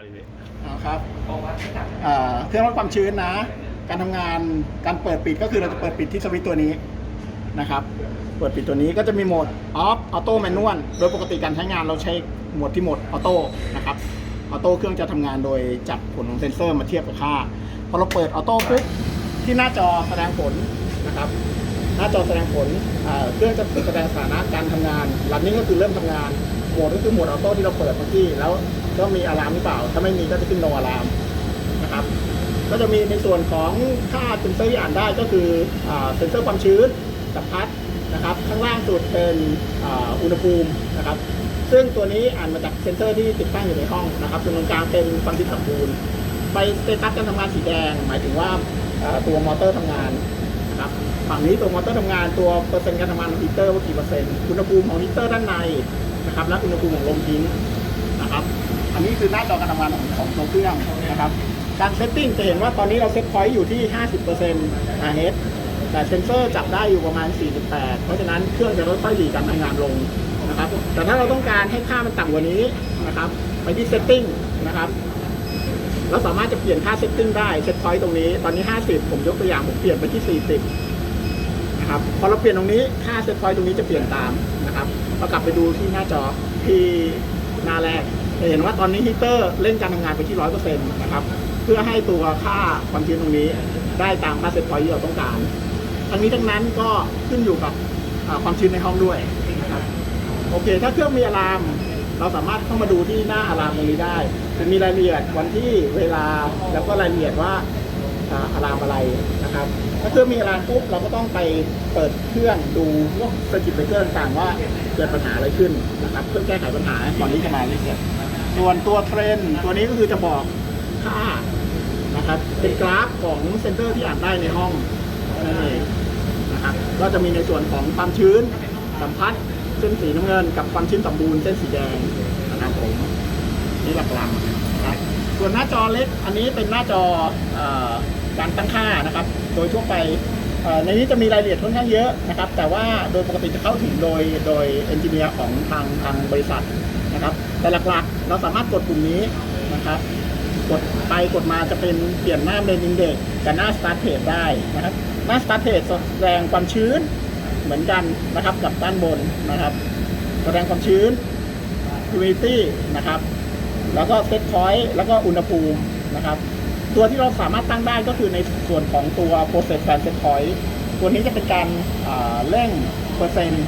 เลยพี่เอาครับอ่าเครื่องวัดความชื้นนะ การทำงานการเปิดปิดก็คือเราจะเปิดปิดที่สวิตช์ตัวนี้นะครับ เปิดปิดตัวนี้ก็จะมีโหมด off auto manual โดยปกติการใช้งานเราใช้โหมดที่โหมด auto นะครับออโต้เครื่องจะทำงานโดยจับผลของเซ็นเซอร์มาเทียบกับค่า พอเราเปิดออโต้ปุ๊บที่หน้าจอแสดงผลนะครับ หน้าจอแสดงผลเครื่องจะแสดงสถานะการทำงานรันนิ่งก็คือเริ่มทำงานโหมดก็คือโหมดออโต้ที่เราเปิดเมื่อกี้แล้ว ก็มีอะลามหรือเปล่า ถ้าไม่มีก็จะขึ้นโนอะลามนะครับ ก็จะมีในส่วนของค่าเซ็นเซอร์ที่อ่านได้ก็คือเซ็นเซอร์ความชื้นกับพัดนะครับ ข้างล่างสุดเป็นอ,อุณหภูมินะครับ ซึ่งตัวนี้อ่านมาจากเซ็นเซอร์ที่ติดตั้งอยู่ในห้องนะครับส่วนตรงกลางเป็นความชื้นสมบูรณ์ไปสเตตัสการทำงานสีแดง หมายถึงว่าอ่าตัวมอเตอร์ทำงานนะครับฝั่งนี้ตัวมอเตอร์ทำงานตัวเปอร์เซ็นต์การทำงานของฮีเตอร์ว่ากี่เปอร์เซ็นต์อุณหภูมิของฮีเตอร์ด้านในนะครับและอุณหภูมิของลมทิ้งนะครับ อันนี้คือหน้าจอการทำงานของของตัวเครื่องนะครับ การเซตติ้งจะเห็นว่าตอนนี้เราเซตพอยต์อยู่ที่ 50% RH แต่เซนเซอร์จับได้อยู่ประมาณ 48 เพราะฉะนั้นเครื่องจะลดค่อยๆดีการทำงานลงนะครับ แต่ถ้าเราต้องการให้ค่ามันต่ำกว่านี้นะครับ ไปที่เซตติ้งนะครับเราสามารถจะเปลี่ยนค่าเซตติ้งได้เซตพอยต์ตรงนี้ ตอนนี้ 50 ผมยกตัวอย่างผมเปลี่ยนไปที่ 40 นะครับ พอเราเปลี่ยนตรงนี้ค่าเซตพอยต์ตรงนี้จะเปลี่ยนตามนะครับเรากลับไปดูที่หน้าจอที่หน้าแรก จะเห็นว่าตอนนี้ฮีเตอร์เร่งการทำงานไปที่100%นต์นะครับ เพื่อให้ตัวค่าความชื้นตรงนี้ได้ตามค่าเซตพอยที่เราต้องการทั้งนี้ทั้งนั้นก็ขึ้นอยู่กับความชื้นในห้องด้วยนะครับโอเค ถ้าเครื่องมีอะลามเราสามารถเข้ามาดูที่หน้าอะลามตรงนี้ได้จะมีรายละเอียดวันที่เวลาแล้วก็รายละเอียดว่าอาอะลามอะไรนะครับ ถ้าเครื่องมีอะลามปุ๊บเราก็ต้องไปเปิดเครื่องดูพวกสกิปเบรกเกอร์ต่างๆว่าเกิดปัญหาอะไรขึ้นนะครับเพื่อแก้ไขปัญหาก่อนที่จะมาเรียก ส่วนตัวเทรนด์ตัวนี้ก็คือจะบอกค่านะครับเป็นกราฟของเซนเตอร์ที่อ่านได้ในห้องนั่นเองนะครับก็จะมีในส่วนของความชื้นสัมพัทธ์เส้นสีน้ำเงิน กับความชื้นสมบูรณ์เส้นสีแดงนะครับผมนี่หลักๆนะครับส่วนหน้าจอเล็กอันนี้เป็นหน้าจอการตั้งค่านะครับ โดยทั่วไปในนี้จะมีรายละเอียดค่อนข้างเยอะนะครับ แต่ว่าโดยปกติจะเข้าถึงโดยโดยเอนจิเนียร์ของทางทางบริษัท แต่หลักๆ เราสามารถกดปุ่มนี้นะครับ กดไปกดมาจะเป็นเปลี่ยนหน้าเมนอินเด็กกับหน้าสตาร์ทเพจได้นะครับ หน้าสตาร์ทเพจแสดงความชื้นเหมือนกันนะครับกับด้านบนนะครับ แสดงความชื้น humidity นะครับ แล้วก็เซตพอยต์แล้วก็อุณหภูมินะครับ ตัวที่เราสามารถตั้งได้ก็คือในส่วนของตัว process fan set point ตัวนี้จะเป็นการเร่งเปอร์เซ็นต์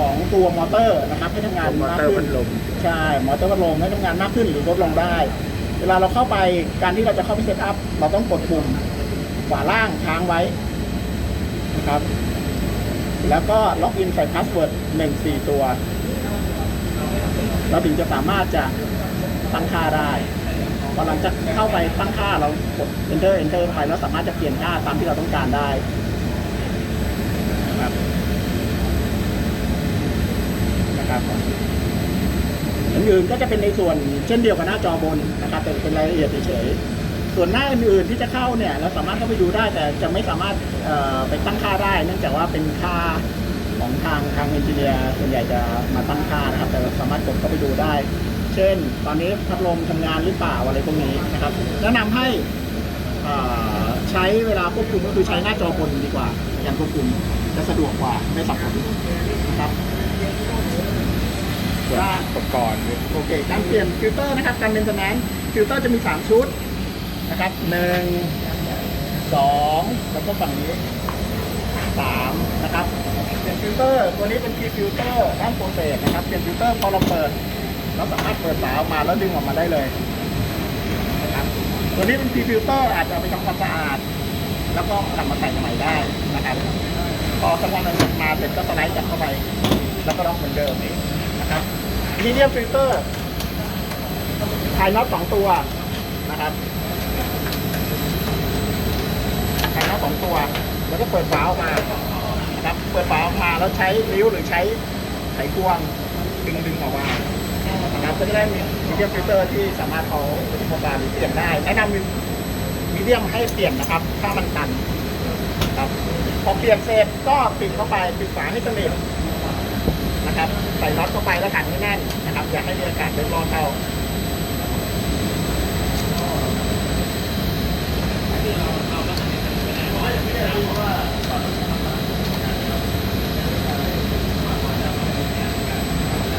ของตัวมอเตอร์นะครับให้ทำงานมอมากเตอร์ขึ้พันดลมใช่มอเตอร์พัดลมให้ทำงานมากขึ้นหรือลดลงได้ เวลาเราเข้าไปการที่เราจะเข้าไปเซตอัพเราต้องกดปุ่มขวาล่างค้างไว้นะครับ แล้วก็ล็อกอินใส่พาสเวิร์ดหนึ่งสี่ตัว เราถึงจะสามารถจะตั้งค่าได้พอหลังจากเข้าไปตั้งค่าเรากด enter enter ไปแล้วสามารถจะเปลี่ยนค่าตามที่เราต้องการได้นะครับนะ ครับอื่นๆก็จะเป็นในส่วนเช่นเดียวกับหน้าจอบนนะครับแต่เป็นรายละเอียดเฉยๆส่วนหน้าอื่นๆที่จะเข้าเนี่ยเราสามารถเข้าไปดูได้แต่จะไม่สามารถไปตั้งค่าได้ เนื่องจากว่าเป็นค่าของทางทางเอนจิเนียร์ส่วนใหญ่จะมาตั้งค่านะครับ แต่เราสามารถกดเข้าไปดูได้ เช่น ตอนนี้พัดลมทำงานหรือเปล่าอะไรพวกนี้นะครับแนะนำให้ใช้เวลาควบคุมก็คือใช้หน้าจอบนดีกว่าในการควบคุม จะสะดวกกว่าไม่สับสนนะครับส่วนอุปกรณ์โอเค การเปลี่ยนฟิลเตอร์นะครับ การเป็นสแนนฟิลเตอร์จะมี 3 ชุดนะครับหนึ่งสองแล้วก็ฝั่งนี้สามนะครับเปลี่ยนฟิลเตอร์ตัวนี้เป็นคีย์ฟิลเตอร์ด้านโปรเซสนะครับเปลี่ยนฟิลเตอร์พอเราเปิดเราสามารถเปิดฝาออกมาแล้วดึงออกมาได้เลยนะครับตัวนี้เป็นคีย์ฟิลเตอร์อาจจะเอาไปทำความสะอาด แล้วก็กลับมาใส่ใหม่ได้นะครับ พอสักวันหนึงมาเสร็จก็สไลด์กลับเข้าไป แล้วก็ล็อกเหมือนเดิมเองนะครับมีเดียมฟิลเตอร์ถ่ายน็อตสองตัวนะครับถ่ายน็อตสองตัว แล้วก็เปิดฝาออกมานะครับ เปิดฝาออกมาแล้วใช้นิ้วหรือใช้ไขควงดึงดึงออกมานะครับก็จะได้มีมีเดียมฟิลเตอร์ที่สามารถเอาไปทำการเปลี่ยนได้แนะนำมีเดียมให้เปลี่ยนนะครับ ถ้ามันตัน ครับพอเปลี่ยนเสร็จก็ปิดเข้าไปปิดฝาให้สนิทนะครับใส่น็อตเข้าไปแล้วกันให้แน่นนะครับอย่าให้มีอากาศเดินรอนเขา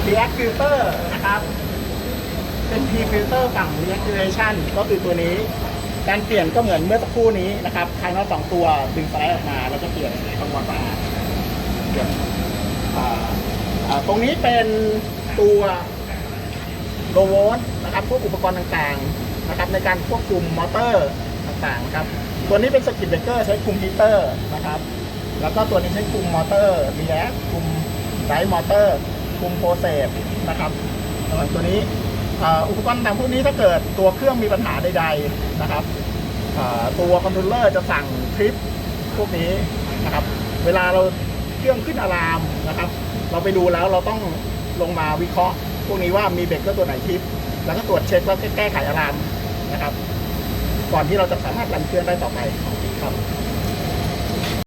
เรียกฟิลเตอร์นะครับ เป็นพีฟิลเตอร์ฝั่งเรียกเรชั่นก็คือตัวนี้ การเปลี่ยนก็เหมือนเมื่อสักครู่นี้นะครับภายนอกสองตัวดึงสไลด์ออกมา แล้วก็เปลี่ยนทำความสะอาดเปลี่ยนอ่าตรงนี้เป็นตัวโลโวลต์นะครับพวกอุปกรณ์ต่างๆนะครับในการควบคุมมอเตอร์ต่างๆนะครับตัวนี้เป็นสกิ t เบรกเกอร์ใช้คุมฮีเตอร์นะครับแล้วก็ตัวนี้ใช้คุมมอเตอร์รีแอคคุมไดมอเตอร์คุมโปรเซสนะครับส่วนตัวนี้ อุปกรณ์ต่างพวกนี้ถ้าเกิดตัวเครื่องมีปัญหาใดๆนะครับตัวคอนโทรลเลอร์จะสั่งทริปพวกนี้นะครับ เวลาเราเครื่องขึ้นอะลามนะครับ เราไปดูแล้วเราต้องลงมาวิเคราะห์ พวกนี้ว่ามีเบรกเกอร์ตัวไหนทริป แล้วก็ตรวจเช็คแล้วก็แก้ไขอะลามนะครับ ก่อนที่เราจะสามารถรันเครื่องได้ต่อไปครับ